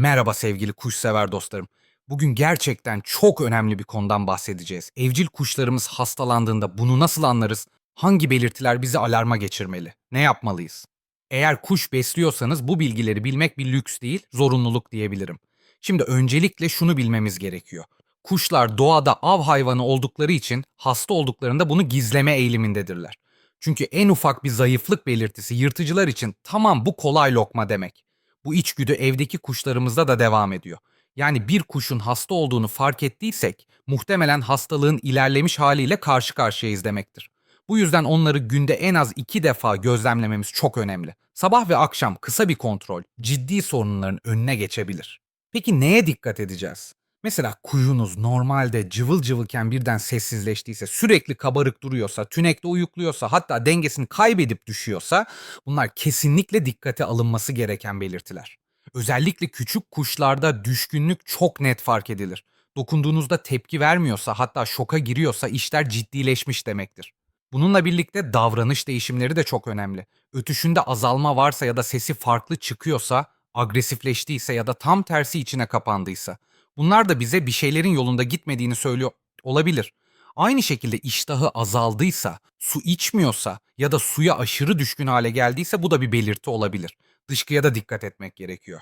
Merhaba sevgili kuşsever dostlarım. Bugün gerçekten çok önemli bir konudan bahsedeceğiz. Evcil kuşlarımız hastalandığında bunu nasıl anlarız? Hangi belirtiler bizi alarma geçirmeli? Ne yapmalıyız? Eğer kuş besliyorsanız bu bilgileri bilmek bir lüks değil, zorunluluk diyebilirim. Şimdi öncelikle şunu bilmemiz gerekiyor. Kuşlar doğada av hayvanı oldukları için hasta olduklarında bunu gizleme eğilimindedirler. Çünkü en ufak bir zayıflık belirtisi yırtıcılar için tamam bu kolay lokma demek. Bu içgüdü evdeki kuşlarımızda da devam ediyor. Yani bir kuşun hasta olduğunu fark ettiysek muhtemelen hastalığın ilerlemiş haliyle karşı karşıyayız demektir. Bu yüzden onları günde en az iki defa gözlemlememiz çok önemli. Sabah ve akşam kısa bir kontrol ciddi sorunların önüne geçebilir. Peki neye dikkat edeceğiz? Mesela kuyunuz normalde cıvıl cıvılken birden sessizleştiyse, sürekli kabarık duruyorsa, tünekte uyukluyorsa, hatta dengesini kaybedip düşüyorsa bunlar kesinlikle dikkate alınması gereken belirtiler. Özellikle küçük kuşlarda düşkünlük çok net fark edilir. Dokunduğunuzda tepki vermiyorsa, hatta şoka giriyorsa işler ciddileşmiş demektir. Bununla birlikte davranış değişimleri de çok önemli. Ötüşünde azalma varsa ya da sesi farklı çıkıyorsa, agresifleştiyse ya da tam tersi içine kapandıysa Bunlar da bize bir şeylerin yolunda gitmediğini söylüyor olabilir. Aynı şekilde iştahı azaldıysa, su içmiyorsa ya da suya aşırı düşkün hale geldiyse bu da bir belirti olabilir. Dışkıya da dikkat etmek gerekiyor.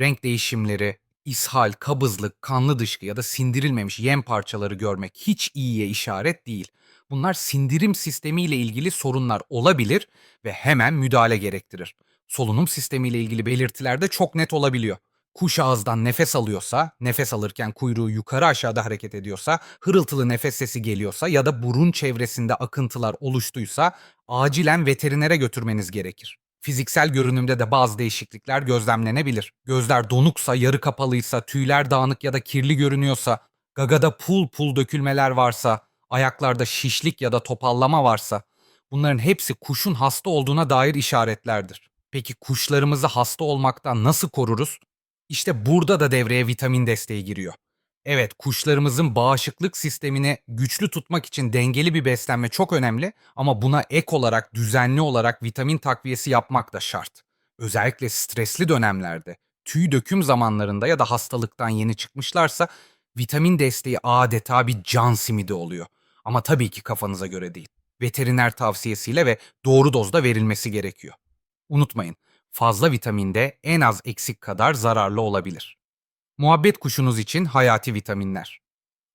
Renk değişimleri, ishal, kabızlık, kanlı dışkı ya da sindirilmemiş yem parçaları görmek hiç iyiye işaret değil. Bunlar sindirim sistemiyle ilgili sorunlar olabilir ve hemen müdahale gerektirir. Solunum sistemiyle ilgili belirtiler de çok net olabiliyor. Kuş ağızdan nefes alıyorsa, nefes alırken kuyruğu yukarı aşağıda hareket ediyorsa, hırıltılı nefes sesi geliyorsa ya da burun çevresinde akıntılar oluştuysa acilen veterinere götürmeniz gerekir. Fiziksel görünümde de bazı değişiklikler gözlemlenebilir. Gözler donuksa, yarı kapalıysa, tüyler dağınık ya da kirli görünüyorsa, gagada pul pul dökülmeler varsa, ayaklarda şişlik ya da topallama varsa bunların hepsi kuşun hasta olduğuna dair işaretlerdir. Peki kuşlarımızı hasta olmaktan nasıl koruruz? İşte burada da devreye vitamin desteği giriyor. Evet, kuşlarımızın bağışıklık sistemini güçlü tutmak için dengeli bir beslenme çok önemli ama buna ek olarak düzenli olarak vitamin takviyesi yapmak da şart. Özellikle stresli dönemlerde, tüy döküm zamanlarında ya da hastalıktan yeni çıkmışlarsa vitamin desteği adeta bir can simidi oluyor. Ama tabii ki kafanıza göre değil. Veteriner tavsiyesiyle ve doğru dozda verilmesi gerekiyor. Unutmayın, fazla vitaminde en az eksik kadar zararlı olabilir. Muhabbet kuşunuz için hayati vitaminler.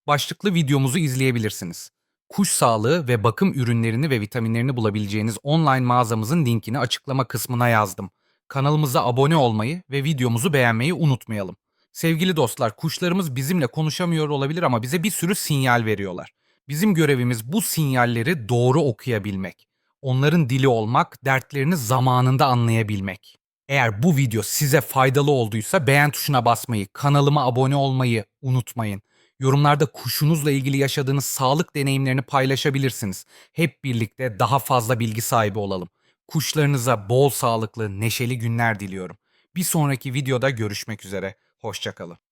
Başlıklı videomuzu izleyebilirsiniz. Kuş sağlığı ve bakım ürünlerini ve vitaminlerini bulabileceğiniz online mağazamızın linkini açıklama kısmına yazdım. Kanalımıza abone olmayı ve videomuzu beğenmeyi unutmayalım. Sevgili dostlar, kuşlarımız bizimle konuşamıyor olabilir ama bize bir sürü sinyal veriyorlar. Bizim görevimiz bu sinyalleri doğru okuyabilmek onların dili olmak, dertlerini zamanında anlayabilmek. Eğer bu video size faydalı olduysa beğen tuşuna basmayı, kanalıma abone olmayı unutmayın. Yorumlarda kuşunuzla ilgili yaşadığınız sağlık deneyimlerini paylaşabilirsiniz. Hep birlikte daha fazla bilgi sahibi olalım. Kuşlarınıza bol sağlıklı, neşeli günler diliyorum. Bir sonraki videoda görüşmek üzere. Hoşçakalın.